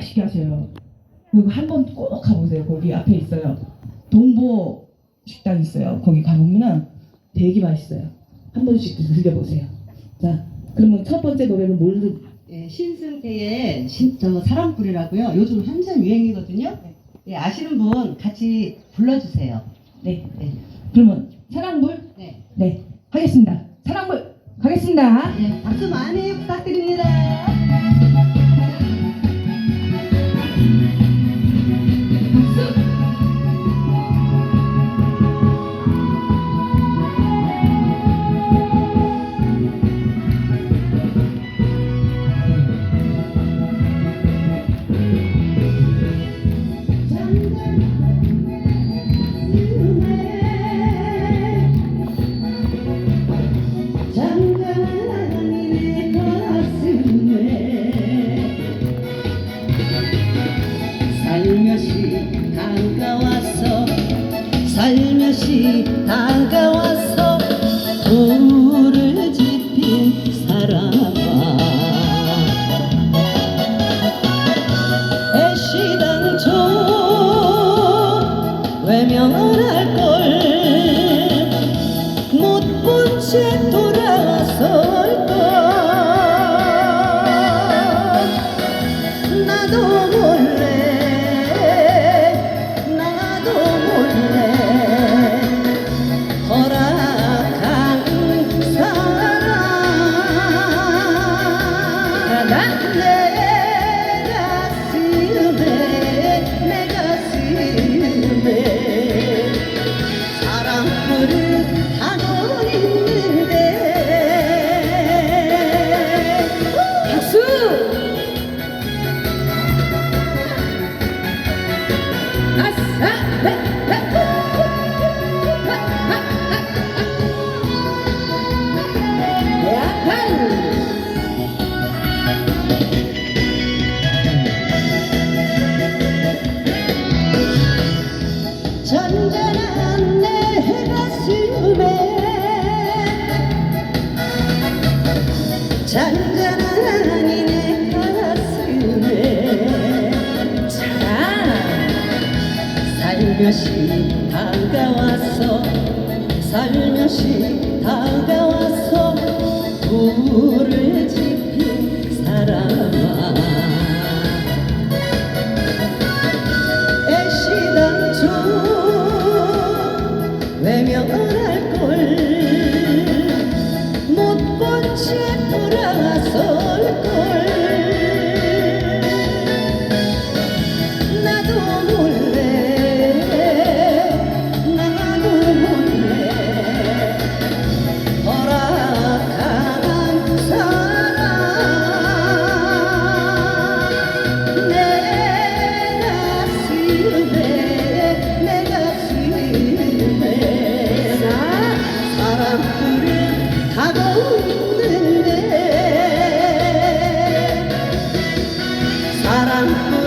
맛있게 하셔요. 그리고 한 번 꼭 가보세요. 거기 앞에 있어요. 동보 식당 있어요. 거기 가보면은 되게 맛있어요. 한 번씩 드셔보세요. 자, 그러면 첫 번째 노래는 뭘 들- 예, 신승태의 신, 저 사랑불이라고요. 요즘 한참 유행이거든요. 예, 아시는 분 같이 불러주세요. 네. 네. 그러면 사랑불 네. 네 하겠습니다. 사랑불 가겠습니다. 네, 박수 많이 부탁드립니다. 돌아설 걸 나도 몰래 나도 몰래 허락한 사랑 내 가슴에 내 가슴에 사랑불을 잔잔한 내 가슴에 잔잔한 이내 가슴에 자 살며시 다가왔어. 살며시 다가왔어. 부르지 da da da